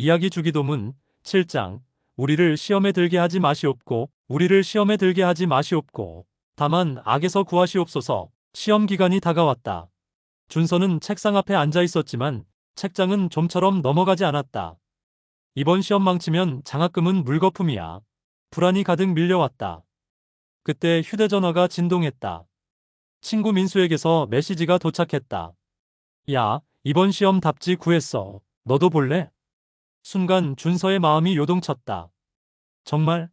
이야기 주기도문 7장 우리를 시험에 들게 하지 마시옵고 우리를 시험에 들게 하지 마시옵고 다만 악에서 구하시옵소서 시험 기간이 다가왔다. 준서는 책상 앞에 앉아 있었지만 책장은 좀처럼 넘어가지 않았다. 이번 시험 망치면 장학금은 물거품이야. 불안이 가득 밀려왔다. 그때 휴대전화가 진동했다. 친구 민수에게서 메시지가 도착했다. 야, 이번 시험 답지 구했어. 너도 볼래? 순간 준서의 마음이 요동쳤다. 정말?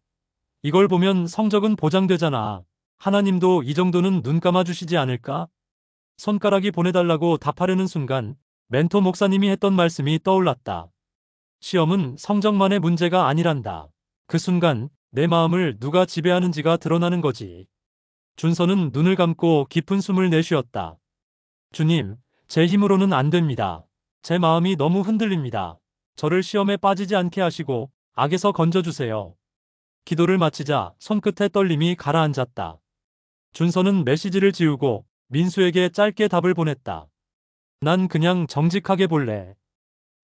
이걸 보면 성적은 보장되잖아. 하나님도 이 정도는 눈 감아주시지 않을까? 손가락이 보내달라고 답하려는 순간 멘토 목사님이 했던 말씀이 떠올랐다. 시험은 성적만의 문제가 아니란다. 그 순간 내 마음을 누가 지배하는지가 드러나는 거지. 준서는 눈을 감고 깊은 숨을 내쉬었다. 주님, 제 힘으로는 안 됩니다. 제 마음이 너무 흔들립니다. 저를 시험에 빠지지 않게 하시고 악에서 건져주세요. 기도를 마치자 손끝에 떨림이 가라앉았다. 준서는 메시지를 지우고 민수에게 짧게 답을 보냈다. 난 그냥 정직하게 볼래.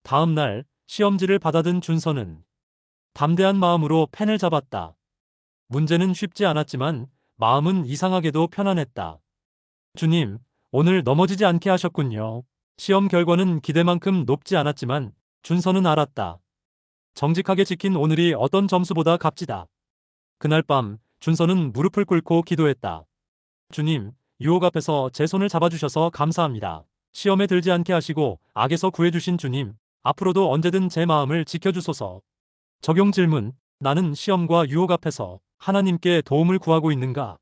다음 날 시험지를 받아든 준서는 담대한 마음으로 펜을 잡았다. 문제는 쉽지 않았지만 마음은 이상하게도 편안했다. 주님, 오늘 넘어지지 않게 하셨군요. 시험 결과는 기대만큼 높지 않았지만 준서는 알았다. 정직하게 지킨 오늘이 어떤 점수보다 값지다. 그날 밤 준서는 무릎을 꿇고 기도했다. 주님, 유혹 앞에서 제 손을 잡아주셔서 감사합니다. 시험에 들지 않게 하시고 악에서 구해주신 주님, 앞으로도 언제든 제 마음을 지켜주소서. 적용 질문, 나는 시험과 유혹 앞에서 하나님께 도움을 구하고 있는가?